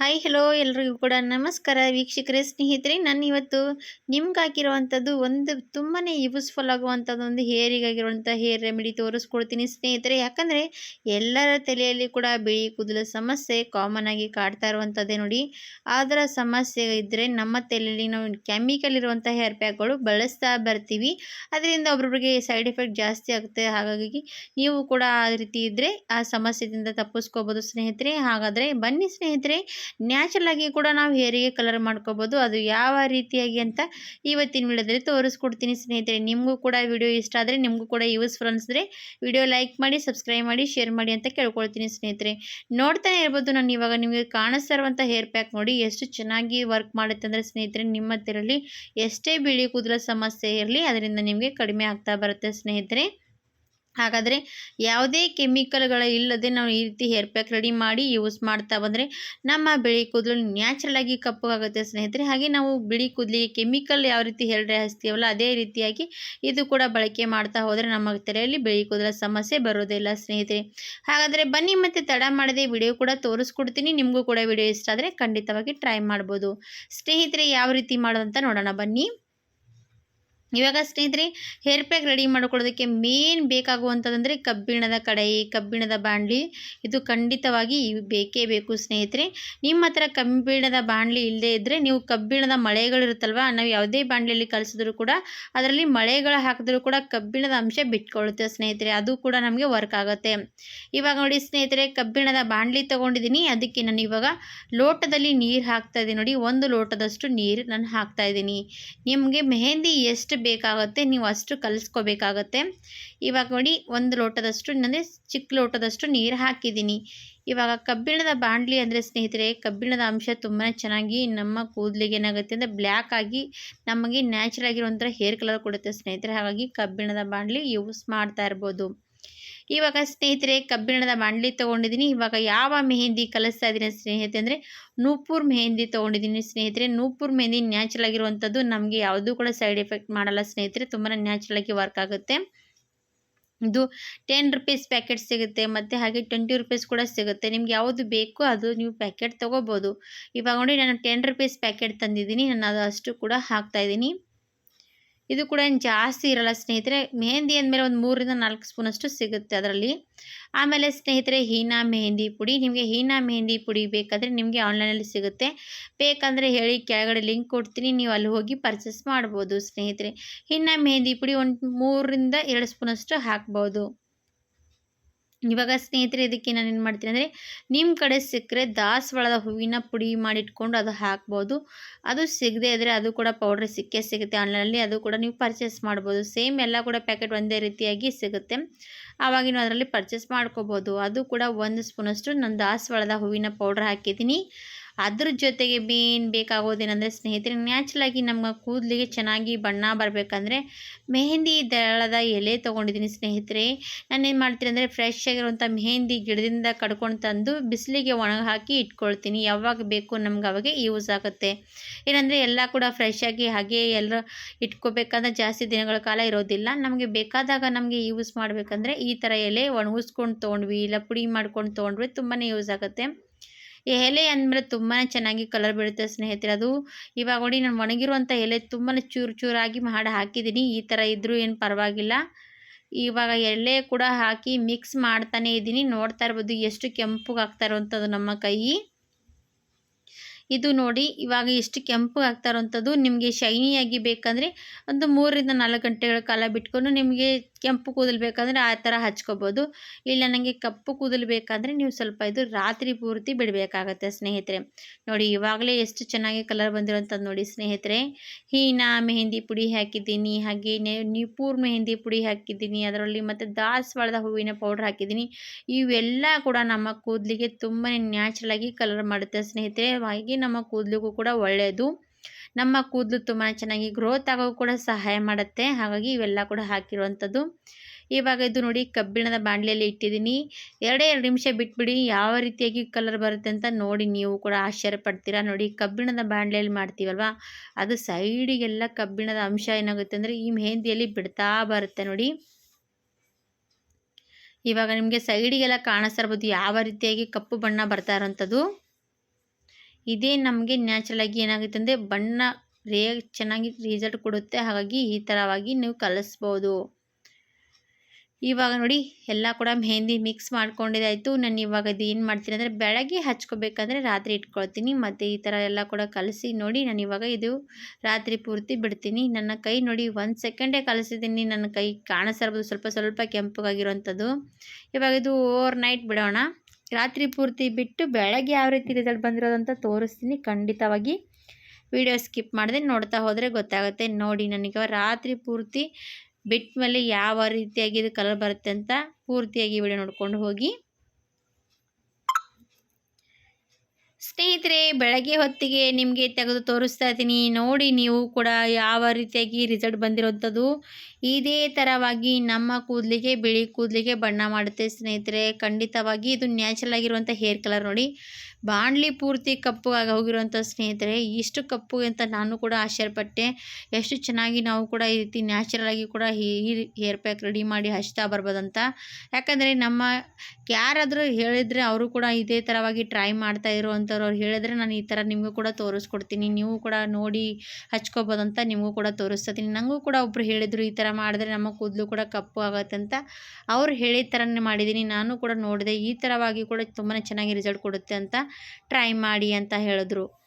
Hi hello ಎಲ್ರಿಗೂ ಕೂಡ ನಮಸ್ಕಾರ. ವೀಕ್ಷಕರೇ, ಸ್ನೇಹಿತರೆ ನಾನು ಇವತ್ತು ನಿಮ್ಗೆ ಹಾಕಿರುವಂಥದ್ದು ಒಂದು ತುಂಬಾ ಯೂಸ್ಫುಲ್ ಆಗುವಂಥದ್ದು ಒಂದು ಹೇರಿಗಾಗಿರುವಂಥ ಹೇರ್ ರೆಮಿಡಿ ತೋರಿಸ್ಕೊಡ್ತೀನಿ ಸ್ನೇಹಿತರೆ. ಯಾಕಂದರೆ ಎಲ್ಲರ ತಲೆಯಲ್ಲಿ ಕೂಡ ಬಿಳಿ ಕೂದಲ ಸಮಸ್ಯೆ ಕಾಮನ್ ಆಗಿ ಕಾಡ್ತಾ ಇರುವಂಥದ್ದೇ ನೋಡಿ. ಅದರ ಸಮಸ್ಯೆ ಇದ್ದರೆ ನಮ್ಮ ತಲೆಯಲ್ಲಿ ನಾವು ಕೆಮಿಕಲ್ ಇರುವಂಥ ಹೇರ್ ಪ್ಯಾಕ್ಗಳು ಬಳಸ್ತಾ ಬರ್ತೀವಿ. ಅದರಿಂದ ಒಬ್ರೊಬ್ರಿಗೆ ಸೈಡ್ ಎಫೆಕ್ಟ್ ಜಾಸ್ತಿ ಆಗುತ್ತೆ. ಹಾಗಾಗಿ ನೀವು ಕೂಡ ಆ ರೀತಿ ಇದ್ದರೆ ಆ ಸಮಸ್ಯೆಯಿಂದ ತಪ್ಪಿಸ್ಕೋಬೋದು ಸ್ನೇಹಿತರೆ. ಹಾಗಾದರೆ ಬನ್ನಿ ಸ್ನೇಹಿತರೆ ನ್ಯಾಚುರಲ್ ಆಗಿ ಕೂಡ ನಾವು ಹೇರಿಗೆ ಕಲರ್ ಮಾಡ್ಕೋಬೋದು. ಅದು ಯಾವ ರೀತಿಯಾಗಿ ಅಂತ ಇವತ್ತಿನ ವಿಡಿಯೋದಲ್ಲಿ ತೋರಿಸ್ಕೊಡ್ತೀನಿ ಸ್ನೇಹಿತರೆ. ನಿಮಗೂ ಕೂಡ ವಿಡಿಯೋ ಇಷ್ಟ ಆದರೆ ನಿಮಗೂ ಕೂಡ ಯೂಸ್ಫುಲ್ ಅನಿಸಿದ್ರೆ ವಿಡಿಯೋ ಲೈಕ್ ಮಾಡಿ ಸಬ್ಸ್ಕ್ರೈಬ್ ಮಾಡಿ ಶೇರ್ ಮಾಡಿ ಅಂತ ಕೇಳ್ಕೊಳ್ತೀನಿ ಸ್ನೇಹಿತರೆ. ನೋಡ್ತಾನೆ ಇರ್ಬೋದು ನಾನು ಇವಾಗ ನಿಮಗೆ ಕಾಣಿಸ್ತಾ ಇರುವಂಥ ಹೇರ್ ಪ್ಯಾಕ್ ನೋಡಿ ಎಷ್ಟು ಚೆನ್ನಾಗಿ ವರ್ಕ್ ಮಾಡುತ್ತೆ ಅಂದರೆ ಸ್ನೇಹಿತರೆ ನಿಮ್ಮ ಹತ್ತಿರಲ್ಲಿ ಎಷ್ಟೇ ಬಿಳಿ ಕೂದಲ ಸಮಸ್ಯೆ ಇರಲಿ, ಅದರಿಂದ ನಿಮಗೆ ಕಡಿಮೆ ಆಗ್ತಾ ಬರುತ್ತೆ ಸ್ನೇಹಿತರೆ. ಹಾಗಾದರೆ ಯಾವುದೇ ಕೆಮಿಕಲ್ಗಳ ಇಲ್ಲದೆ ನಾವು ಈ ರೀತಿ ಹೇರ್ ಪ್ಯಾಕ್ ರೆಡಿ ಮಾಡಿ ಯೂಸ್ ಮಾಡ್ತಾ ಬಂದರೆ ನಮ್ಮ ಬಿಳಿ ಕೂದಲು ನ್ಯಾಚುರಲ್ ಆಗಿ ಕಪ್ಪಗಾಗುತ್ತೆ ಸ್ನೇಹಿತರೆ. ಹಾಗೆ ನಾವು ಬಿಳಿ ಕೂದಲಿಗೆ ಕೆಮಿಕಲ್ ಯಾವ ರೀತಿ ಹೇರ್ಡ್ರೆ ಹಚ್ತೀವಲ್ಲ ಅದೇ ರೀತಿಯಾಗಿ ಇದು ಕೂಡ ಬಳಕೆ ಮಾಡ್ತಾ ಹೋದರೆ ನಮ್ಮ ತಲೆಯಲ್ಲಿ ಬಿಳಿ ಕೂದಲ ಸಮಸ್ಯೆ ಬರೋದಿಲ್ಲ ಸ್ನೇಹಿತರೆ. ಹಾಗಾದರೆ ಬನ್ನಿ ಮತ್ತು ತಡ ಮಾಡದೆ ವಿಡಿಯೋ ಕೂಡ ತೋರಿಸ್ಕೊಡ್ತೀನಿ. ನಿಮಗೂ ಕೂಡ ವಿಡಿಯೋ ಇಷ್ಟ ಆದರೆ ಖಂಡಿತವಾಗಿ ಟ್ರೈ ಮಾಡ್ಬೋದು. ಸ್ನೇಹಿತರೆ, ಯಾವ ರೀತಿ ಮಾಡೋದಂತ ನೋಡೋಣ ಬನ್ನಿ. ಇವಾಗ ಸ್ನೇಹಿತರೆ ಹೇರ್ ಪ್ಯಾಕ್ ರೆಡಿ ಮಾಡ್ಕೊಳ್ಳೋದಕ್ಕೆ ಮೇನ್ ಬೇಕಾಗುವಂಥದ್ದಂದರೆ ಕಬ್ಬಿಣದ ಕಡಾಯಿ, ಕಬ್ಬಿಣದ ಬಾಣಲಿ ಇದು ಖಂಡಿತವಾಗಿ ಬೇಕೇ ಬೇಕು ಸ್ನೇಹಿತರೆ. ನಿಮ್ಮ ಹತ್ರ ಕಬ್ಬಿಣದ ಬಾಣಲಿ ಇಲ್ಲದೇ ಇದ್ದರೆ ನೀವು ಕಬ್ಬಿಣದ ಮಳೆಗಳಿರುತ್ತಲ್ವ, ನಾವು ಯಾವುದೇ ಬಾಣಲಿಯಲ್ಲಿ ಕಲಿಸಿದ್ರು ಕೂಡ ಅದರಲ್ಲಿ ಮಳೆಗಳು ಹಾಕಿದ್ರೂ ಕೂಡ ಕಬ್ಬಿಣದ ಅಂಶ ಬಿಟ್ಕೊಳ್ಳುತ್ತೆ ಸ್ನೇಹಿತರೆ. ಅದು ಕೂಡ ನಮಗೆ ವರ್ಕ್ ಆಗುತ್ತೆ. ಇವಾಗ ನೋಡಿ ಸ್ನೇಹಿತರೆ, ಕಬ್ಬಿಣದ ಬಾಣಲಿ ತೊಗೊಂಡಿದ್ದೀನಿ. ಅದಕ್ಕೆ ನಾನು ಇವಾಗ ಲೋಟದಲ್ಲಿ ನೀರು ಹಾಕ್ತಾ ಇದ್ದೀನಿ ನೋಡಿ, ಒಂದು ಲೋಟದಷ್ಟು ನೀರು ನಾನು ಹಾಕ್ತಾ ಇದ್ದೀನಿ. ನಿಮಗೆ ಮೆಹಂದಿ ಎಷ್ಟು ಬೇಕಾಗುತ್ತೆ, ನೀವು ಅಷ್ಟು ಕಲಿಸ್ಕೋಬೇಕಾಗತ್ತೆ. ಇವಾಗ ನೋಡಿ, ಒಂದು ಲೋಟದಷ್ಟು ಅಂದರೆ ಚಿಕ್ಕ ಲೋಟದಷ್ಟು ನೀರು ಹಾಕಿದ್ದೀನಿ. ಇವಾಗ ಕಬ್ಬಿಣದ ಬಾಂಡ್ಲಿ ಅಂದರೆ ಸ್ನೇಹಿತರೆ, ಕಬ್ಬಿಣದ ಅಂಶ ತುಂಬಾ ಚೆನ್ನಾಗಿ ನಮ್ಮ ಕೂದಲಿಗೆ ಏನಾಗುತ್ತೆ ಅಂದರೆ ಬ್ಲ್ಯಾಕ್ ಆಗಿ ನಮಗೆ ನ್ಯಾಚುರಲ್ ಆಗಿರುವಂಥ ಹೇರ್ ಕಲರ್ ಕೊಡುತ್ತೆ ಸ್ನೇಹಿತರೆ. ಹಾಗಾಗಿ ಕಬ್ಬಿಣದ ಬಾಂಡ್ಲಿ ಯೂಸ್ ಮಾಡ್ತಾ ಇರ್ಬೋದು. ಇವಾಗ ಸ್ನೇಹಿತರೆ, ಕಬ್ಬಿಣದ ಬಾಣಲಿ ತೊಗೊಂಡಿದ್ದೀನಿ. ಇವಾಗ ಯಾವ ಮೆಹಂದಿ ಕಲಿಸ್ತಾ ಇದ್ದೀನಿ ಸ್ನೇಹಿತರೆ ಅಂದರೆ, ನೂಪುರ್ ಮೆಹಂದಿ ತೊಗೊಂಡಿದ್ದೀನಿ ಸ್ನೇಹಿತರೆ. ನೂಪುರ್ ಮೆಹಂದಿ ನ್ಯಾಚುರಲ್ ಆಗಿರುವಂಥದ್ದು. ನಮಗೆ ಯಾವುದೂ ಕೂಡ ಸೈಡ್ ಎಫೆಕ್ಟ್ ಮಾಡಲ್ಲ ಸ್ನೇಹಿತರೆ. ತುಂಬಾ ನ್ಯಾಚುರಲ್ ಆಗಿ ವರ್ಕ್ ಆಗುತ್ತೆ. ಇದು ಟೆನ್ ರುಪೀಸ್ ಪ್ಯಾಕೆಟ್ ಸಿಗುತ್ತೆ. ಮತ್ತು ಹಾಗೆ ಟ್ವೆಂಟಿ ರುಪೀಸ್ ಕೂಡ ಸಿಗುತ್ತೆ. ನಿಮ್ಗೆ ಯಾವುದು ಬೇಕು ಅದು ನೀವು ಪ್ಯಾಕೆಟ್ ತೊಗೋಬೋದು. ಇವಾಗ ನೋಡಿ, ನಾನು ಟೆನ್ ರುಪೀಸ್ ಪ್ಯಾಕೆಟ್ ತಂದಿದ್ದೀನಿ. ನಾನು ಅದು ಅಷ್ಟು ಕೂಡ ಹಾಕ್ತಾಯಿದ್ದೀನಿ. ಇದು ಕೂಡ ಏನು ಜಾಸ್ತಿ ಇರಲ್ಲ ಸ್ನೇಹಿತರೆ. ಮೆಹಂದಿ ಅಂದಮೇಲೆ ಒಂದು ಮೂರರಿಂದ ನಾಲ್ಕು ಸ್ಪೂನಷ್ಟು ಸಿಗುತ್ತೆ ಅದರಲ್ಲಿ. ಆಮೇಲೆ ಸ್ನೇಹಿತರೆ, ಹೀನಾ ಮೆಹಂದಿ ಪುಡಿ. ನಿಮಗೆ ಹೀನಾ ಮೆಹಂದಿ ಪುಡಿ ಬೇಕಾದರೆ ನಿಮಗೆ ಆನ್ಲೈನಲ್ಲಿ ಸಿಗುತ್ತೆ. ಬೇಕಂದರೆ ಹೇಳಿ ಕೆಳಗಡೆ ಲಿಂಕ್ ಕೊಡ್ತೀನಿ. ನೀವು ಅಲ್ಲಿ ಹೋಗಿ ಪರ್ಚೇಸ್ ಮಾಡ್ಬೋದು ಸ್ನೇಹಿತರೆ. ಹೀನಾ ಮೆಹಂದಿ ಪುಡಿ ಒಂದು ಮೂರರಿಂದ ಎರಡು ಸ್ಪೂನಷ್ಟು ಹಾಕ್ಬೋದು. ಇವಾಗ ಸ್ನೇಹಿತರೆ, ಇದಕ್ಕೆ ನಾನು ಏನು ಮಾಡ್ತೀನಿ ಅಂದರೆ ನಿಮ್ಮ ಕಡೆ ಸಿಕ್ಕರೆ ದಾಸವಾಳದ ಹೂವಿನ ಪುಡಿ ಮಾಡಿಟ್ಕೊಂಡು ಅದು ಹಾಕ್ಬೋದು. ಅದು ಸಿಗದೆ ಇದ್ದರೆ ಅದು ಕೂಡ ಪೌಡ್ರ್ ಸಿಕ್ಕೇ ಸಿಗುತ್ತೆ. ಆನ್ಲೈನಲ್ಲಿ ಅದು ಕೂಡ ನೀವು ಪರ್ಚೇಸ್ ಮಾಡ್ಬೋದು. ಸೇಮ್ ಎಲ್ಲ ಕೂಡ ಪ್ಯಾಕೆಟ್ ಒಂದೇ ರೀತಿಯಾಗಿ ಸಿಗುತ್ತೆ. ಆವಾಗ ನೀವು ಅದರಲ್ಲಿ ಪರ್ಚೇಸ್ ಮಾಡ್ಕೋಬೋದು. ಅದು ಕೂಡ ಒಂದು ಸ್ಪೂನಷ್ಟು ನಾನು ದಾಸವಾಳದ ಹೂವಿನ ಪೌಡ್ರ್ ಹಾಕಿದ್ದೀನಿ. ಅದ್ರ ಜೊತೆಗೆ ಮೇನ್ ಬೇಕಾಗೋದೇನೆಂದರೆ ಸ್ನೇಹಿತರೆ ನ್ಯಾಚುರಲಾಗಿ ನಮ್ಮ ಕೂದಲಿಗೆ ಚೆನ್ನಾಗಿ ಬಣ್ಣ ಬರಬೇಕಂದ್ರೆ ಮೆಹಂದಿ ದಳದ ಎಲೆ ತೊಗೊಂಡಿದ್ದೀನಿ ಸ್ನೇಹಿತರೆ. ನಾನೇನು ಮಾಡ್ತೀನಿ ಅಂದರೆ ಫ್ರೆಶ್ ಆಗಿರುವಂಥ ಮೆಹಂದಿ ಗಿಡದಿಂದ ಕಡ್ಕೊಂಡು ತಂದು ಬಿಸಿಲಿಗೆ ಒಣಗಿ ಹಾಕಿ ಇಟ್ಕೊಳ್ತೀನಿ. ಯಾವಾಗ ಬೇಕು ನಮ್ಗೆ ಅವಾಗ ಯೂಸ್ ಆಗುತ್ತೆ. ಏನಂದರೆ ಎಲ್ಲ ಕೂಡ ಫ್ರೆಶ್ ಆಗಿ ಹಾಗೆ ಎಲ್ಲ ಇಟ್ಕೋಬೇಕಂದ್ರೆ ಜಾಸ್ತಿ ದಿನಗಳ ಕಾಲ ಇರೋದಿಲ್ಲ. ನಮಗೆ ಬೇಕಾದಾಗ ನಮಗೆ ಯೂಸ್ ಮಾಡಬೇಕಂದ್ರೆ ಈ ಥರ ಎಲೆ ಒಣಗಿಸ್ಕೊಂಡು ತೊಗೊಂಡ್ವಿ, ಇಲ್ಲ ಪುಡಿ ಮಾಡ್ಕೊಂಡು ತೊಗೊಂಡ್ವಿ ತುಂಬಾ ಯೂಸ್ ಆಗುತ್ತೆ. ಎಲೆ ಅಂದಮೇಲೆ ತುಂಬಾ ಚೆನ್ನಾಗಿ ಕಲರ್ ಬೀಳುತ್ತೆ ಸ್ನೇಹಿತರೆ. ಅದು ಇವಾಗ ನೋಡಿ ನಾನು ಒಣಗಿರುವಂಥ ಎಲೆ ತುಂಬಾ ಚೂರು ಚೂರಾಗಿ ಮಾಡಿ ಹಾಕಿದ್ದೀನಿ ಈ ಥರ ಇದ್ದರೂ ಏನು ಪರವಾಗಿಲ್ಲ. ಇವಾಗ ಎಲೆ ಕೂಡ ಹಾಕಿ ಮಿಕ್ಸ್ ಮಾಡ್ತಾನೇ ಇದ್ದೀನಿ ನೋಡ್ತಾ ಇರ್ಬೋದು ಎಷ್ಟು ಕೆಂಪಗೆ ಆಗ್ತಾ ಇರುವಂಥದ್ದು ನಮ್ಮ ಕೈ. ಇದು ನೋಡಿ ಇವಾಗ ಎಷ್ಟು ಕೆಂಪು ಆಗ್ತಾ ನಿಮಗೆ ಶೈನಿಯಾಗಿ ಬೇಕಂದರೆ ಒಂದು ಮೂರರಿಂದ ನಾಲ್ಕು ಗಂಟೆಗಳ ಕಾಲ ಬಿಟ್ಕೊಂಡು ನಿಮಗೆ ಕೆಂಪು ಕೂದಲು ಬೇಕಂದರೆ ಆ ಥರ ಹಚ್ಕೋಬೋದು. ಇಲ್ಲ ನನಗೆ ಕಪ್ಪು ಕೂದಲು ಬೇಕಂದರೆ ನೀವು ಸ್ವಲ್ಪ ಇದು ರಾತ್ರಿ ಪೂರ್ತಿ ಬಿಡಬೇಕಾಗತ್ತೆ ಸ್ನೇಹಿತರೆ. ನೋಡಿ ಇವಾಗಲೇ ಎಷ್ಟು ಚೆನ್ನಾಗಿ ಕಲರ್ ಬಂದಿರೋಂಥದ್ದು ನೋಡಿ ಸ್ನೇಹಿತರೆ. ಹೀನಾ ಮೆಹಂದಿ ಪುಡಿ ಹಾಕಿದ್ದೀನಿ, ಹಾಗೆ ನಿಪೂರ್ ಮೆಹಂದಿ ಪುಡಿ ಹಾಕಿದ್ದೀನಿ, ಅದರಲ್ಲಿ ಮತ್ತು ದಾಸವಾಳದ ಹೂವಿನ ಪೌಡ್ರ್ ಹಾಕಿದ್ದೀನಿ. ಇವೆಲ್ಲ ಕೂಡ ನಮ್ಮ ಕೂದಲಿಗೆ ತುಂಬಾ ನ್ಯಾಚುರಲಾಗಿ ಕಲರ್ ಮಾಡುತ್ತೆ ಸ್ನೇಹಿತರೆ. ಹಾಗೆ ನಮ್ಮ ಕೂದಲಿಗೂ ಕೂಡ ಒಳ್ಳೆಯದು ನಮ್ಮ ಕೂದಲು ತುಂಬಾ ಚೆನ್ನಾಗಿ ಗ್ರೋತ್ ಆಗೋಕ್ಕೂ ಕೂಡ ಸಹಾಯ ಮಾಡುತ್ತೆ. ಹಾಗಾಗಿ ಇವೆಲ್ಲ ಕೂಡ ಹಾಕಿರುವಂಥದ್ದು. ಇವಾಗ ಇದು ನೋಡಿ ಕಬ್ಬಿಣದ ಬಾಣಲೆಯಲ್ಲಿ ಇಟ್ಟಿದ್ದೀನಿ. ಎರಡೇ ಎರಡು ನಿಮಿಷ ಬಿಟ್ಬಿಡಿ, ಯಾವ ರೀತಿಯಾಗಿ ಕಲರ್ ಬರುತ್ತೆ ಅಂತ ನೋಡಿ ನೀವು ಕೂಡ ಆಶ್ಚರ್ಯ ಪಡ್ತೀರಾ. ನೋಡಿ ಕಬ್ಬಿಣದ ಬಾಣಲೆಯಲ್ಲಿ ಮಾಡ್ತೀವಲ್ವ? ಅದು ಸೈಡಿಗೆಲ್ಲ ಕಬ್ಬಿಣದ ಅಂಶ ಏನಾಗುತ್ತೆ ಅಂದರೆ ಈ ಮೆಹಂದಿಯಲ್ಲಿ ಬಿಡ್ತಾ ಬರುತ್ತೆ ನೋಡಿ. ಇವಾಗ ನಿಮಗೆ ಸೈಡಿಗೆಲ್ಲ ಕಾಣಿಸ್ತಾ ಇರ್ಬೋದು, ಯಾವ ರೀತಿಯಾಗಿ ಕಪ್ಪು ಬಣ್ಣ ಬರ್ತಾ ಇರೋಂಥದ್ದು ಇದೇ ನಮಗೆ ನ್ಯಾಚುರಲಾಗಿ ಏನಾಗುತ್ತೆ ಅಂದರೆ ಬಣ್ಣ ರೇ ಚೆನ್ನಾಗಿ ರಿಸಲ್ಟ್ ಕೊಡುತ್ತೆ. ಹಾಗಾಗಿ ಈ ಥರವಾಗಿ ನೀವು ಕಲಿಸ್ಬೋದು. ಇವಾಗ ನೋಡಿ, ಎಲ್ಲ ಕೂಡ ಮೆಹಂದಿ ಮಿಕ್ಸ್ ಮಾಡ್ಕೊಂಡಿದ್ದಾಯಿತು ನಾನು ಇವಾಗ ಇದು ಏನು ಮಾಡ್ತೀನಿ ಅಂದರೆ ಬೆಳಗ್ಗೆ ಹಚ್ಕೋಬೇಕಂದ್ರೆ ರಾತ್ರಿ ಇಟ್ಕೊಳ್ತೀನಿ. ಮತ್ತು ಈ ಥರ ಎಲ್ಲ ಕೂಡ ಕಲಸಿ ನೋಡಿ, ನಾನು ಇವಾಗ ಇದು ರಾತ್ರಿ ಪೂರ್ತಿ ಬಿಡ್ತೀನಿ. ನನ್ನ ಕೈ ನೋಡಿ, ಒಂದು ಸೆಕೆಂಡೇ ಕಲಿಸಿದ್ದೀನಿ. ನನ್ನ ಕೈ ಕಾಣಿಸಿರ್ಬೋದು ಸ್ವಲ್ಪ ಸ್ವಲ್ಪ ಕೆಂಪಗಾಗಿರೋವಂಥದ್ದು ಇವಾಗ ಇದು ಓವರ್ ನೈಟ್ ಬಿಡೋಣ. ರಾತ್ರಿ ಪೂರ್ತಿ ಬಿಟ್ಟು ಬೆಳಗ್ಗೆ ಯಾವ ರೀತಿ ರಿಸಲ್ಟ್ ಬಂದಿರೋದಂತ ತೋರಿಸ್ತೀನಿ. ಖಂಡಿತವಾಗಿ ವಿಡಿಯೋ ಸ್ಕಿಪ್ ಮಾಡಿದೆ ನೋಡ್ತಾ ಹೋದರೆ ಗೊತ್ತಾಗುತ್ತೆ. ನೋಡಿ ನನಗೆ ರಾತ್ರಿ ಪೂರ್ತಿ ಬಿಟ್ಟ ಮೇಲೆ ಯಾವ ರೀತಿಯಾಗಿ ಇದು ಕಲರ್ ಬರುತ್ತೆ ಅಂತ ಪೂರ್ತಿಯಾಗಿ ವಿಡಿಯೋ ನೋಡ್ಕೊಂಡು ಹೋಗಿ. ಸ್ನೇಹಿತರೆ, ಬೆಳಗ್ಗೆ ಹೊತ್ತಿಗೆ ನಿಮಗೆ ತೆಗೆದು ತೋರಿಸ್ತಾ ಇದ್ದೀನಿ. ನೋಡಿ, ನೀವು ಕೂಡ ಯಾವ ರೀತಿಯಾಗಿ ರಿಸಲ್ಟ್ ಬಂದಿರೋಂಥದ್ದು. ಇದೇ ಥರವಾಗಿ ನಮ್ಮ ಕೂದಲಿಗೆ, ಬಿಳಿ ಕೂದಲಿಗೆ ಬಣ್ಣ ಮಾಡುತ್ತೆ ಸ್ನೇಹಿತರೆ. ಖಂಡಿತವಾಗಿ ಇದು ನ್ಯಾಚುರಲ್ ಆಗಿರುವಂಥ ಹೇರ್ ಕಲರ್ ನೋಡಿ. ಬಾಣಲಿ ಪೂರ್ತಿ ಕಪ್ಪುಗಾಗಿ ಹೋಗಿರುವಂಥ ಸ್ನೇಹಿತರೆ, ಇಷ್ಟು ಕಪ್ಪು ಅಂತ ನಾನು ಕೂಡ ಆಶ್ಚರ್ಯಪಟ್ಟೆ. ಎಷ್ಟು ಚೆನ್ನಾಗಿ ನಾವು ಕೂಡ ಈ ರೀತಿ ನ್ಯಾಚುರಲಾಗಿ ಕೂಡ ಈ ಹೇರ್ ಪ್ಯಾಕ್ ರೆಡಿ ಮಾಡಿ ಹಚ್ತಾ ಬರ್ಬೋದಂತ. ಯಾಕಂದರೆ ನಮ್ಮ ಯಾರಾದರೂ ಹೇಳಿದರೆ ಅವರು ಕೂಡ ಇದೇ ಥರವಾಗಿ ಟ್ರೈ ಮಾಡ್ತಾ ಇರುವಂಥವ್ರು. ಅವ್ರು ಹೇಳಿದ್ರೆ ನಾನು ಈ ಥರ ನಿಮಗೂ ಕೂಡ ತೋರಿಸ್ಕೊಡ್ತೀನಿ. ನೀವು ಕೂಡ ನೋಡಿ ಹಚ್ಕೋಬೋದಂತ ನಿಮಗೂ ಕೂಡ ತೋರಿಸ್ತೀನಿ ನನಗೂ ಕೂಡ ಒಬ್ಬರು ಹೇಳಿದರು ಈ ಥರ ಮಾಡಿದ್ರೆ ನಮ್ಮ ಕೂದಲು ಕೂಡ ಕಪ್ಪು ಆಗುತ್ತೆ ಅಂತ. ಅವ್ರು ಹೇಳಿದ ಥರನೇ ಮಾಡಿದ್ದೀನಿ. ನಾನು ಕೂಡ ನೋಡಿದೆ. ಈ ಥರವಾಗಿ ಕೂಡ ತುಂಬಾ ಚೆನ್ನಾಗಿ ರಿಸಲ್ಟ್ ಕೊಡುತ್ತೆ ಅಂತ. ಟ್ರೈ ಮಾಡಿ ಅಂತ ಹೇಳಿದ್ರು.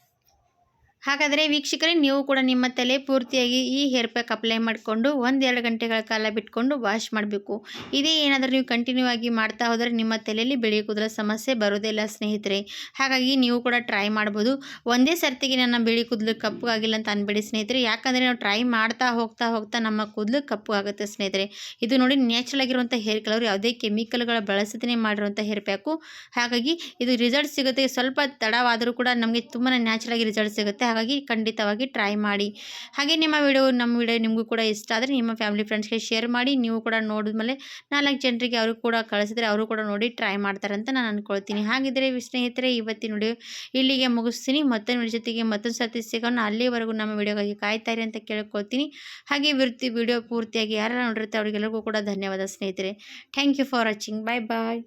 ಹಾಗಾದರೆ ವೀಕ್ಷಕರೇ, ನೀವು ಕೂಡ ನಿಮ್ಮ ತಲೆ ಪೂರ್ತಿಯಾಗಿ ಈ ಹೇರ್ ಪ್ಯಾಕ್ ಅಪ್ಲೈ ಮಾಡಿಕೊಂಡು ಒಂದೆರಡು ಗಂಟೆಗಳ ಕಾಲ ಬಿಟ್ಕೊಂಡು ವಾಶ್ ಮಾಡಬೇಕು. ಇದೇ ಏನಾದರೂ ನೀವು ಕಂಟಿನ್ಯೂ ಆಗಿ ಮಾಡ್ತಾ ಹೋದರೆ ನಿಮ್ಮ ತಲೆಯಲ್ಲಿ ಬಿಳಿ ಕೂದಲ ಸಮಸ್ಯೆ ಬರೋದಿಲ್ಲ ಸ್ನೇಹಿತರೆ. ಹಾಗಾಗಿ ನೀವು ಕೂಡ ಟ್ರೈ ಮಾಡ್ಬೋದು. ಒಂದೇ ಸರ್ತಿಗೆ ನನ್ನ ಬಿಳಿ ಕೂದಲು ಕಪ್ಪು ಆಗಿಲ್ಲ ಅಂತ ಅನ್ಬೇಡಿ ಸ್ನೇಹಿತರೆ. ಯಾಕಂದರೆ ನಾವು ಟ್ರೈ ಮಾಡ್ತಾ ಹೋಗ್ತಾ ಹೋಗ್ತಾ ನಮ್ಮ ಕೂದಲು ಕಪ್ಪು ಆಗುತ್ತೆ ಸ್ನೇಹಿತರೆ. ಇದು ನೋಡಿ ನ್ಯಾಚುರಲ್ ಆಗಿರುವಂಥ ಹೇರ್ ಕಲರ್, ಯಾವುದೇ ಕೆಮಿಕಲ್ಗಳ ಬಳಸದೇ ಮಾಡಿರುವಂಥ ಹೇರ್ ಪ್ಯಾಕು. ಹಾಗಾಗಿ ಇದು ರಿಸಲ್ಟ್ ಸಿಗುತ್ತೆ. ಸ್ವಲ್ಪ ತಡವಾದರೂ ಕೂಡ ನಮಗೆ ತುಂಬಾ ನ್ಯಾಚುರಲ್ ಆಗಿ ರಿಸಲ್ಟ್ ಸಿಗುತ್ತೆ. ಹಾಗಾಗಿ ಖಂಡಿತವಾಗಿ ಟ್ರೈ ಮಾಡಿ. ಹಾಗೆ ನಿಮ್ಮ ವಿಡಿಯೋ ನಮ್ಮ ವಿಡಿಯೋ ನಿಮಗೂ ಕೂಡ ಇಷ್ಟ ಆದರೆ ನಿಮ್ಮ ಫ್ಯಾಮಿಲಿ ಫ್ರೆಂಡ್ಸ್ಗೆ ಶೇರ್ ಮಾಡಿ, ನೀವು ಕೂಡ ನೋಡಿದ್ಮೇಲೆ ನಾಲ್ಕು ಜನರಿಗೆ ಅವರು ಕೂಡ ಕಳಿಸಿದ್ರೆ ಅವರು ಕೂಡ ನೋಡಿ ಟ್ರೈ ಮಾಡ್ತಾರೆ ಅಂತ ನಾನು ಅಂದ್ಕೊಳ್ತೀನಿ ಹಾಗಿದ್ದರೆ ಸ್ನೇಹಿತರೆ, ಇವತ್ತಿನ ವಿಡಿಯೋ ಇಲ್ಲಿಗೆ ಮುಗಿಸ್ತೀನಿ. ಮತ್ತೆ ಜೊತೆಗೆ ಮತ್ತೊಂದು ಸತಿ ಸಿಗೋಣ. ಅಲ್ಲಿವರೆಗೂ ನಮ್ಮ ವಿಡಿಯೋಗಾಗಿ ಕಾಯ್ತಾರೆ ಅಂತ ಕೇಳ್ಕೊಳ್ತೀನಿ. ಹಾಗೆ ವೃತ್ತಿ ವಿಡಿಯೋ ಪೂರ್ತಿಯಾಗಿ ಯಾರು ನೋಡಿರುತ್ತೆ ಅವರಿಗೆಲ್ಲರಿಗೂ ಕೂಡ ಧನ್ಯವಾದ ಸ್ನೇಹಿತರೆ. Thank you for watching bye bye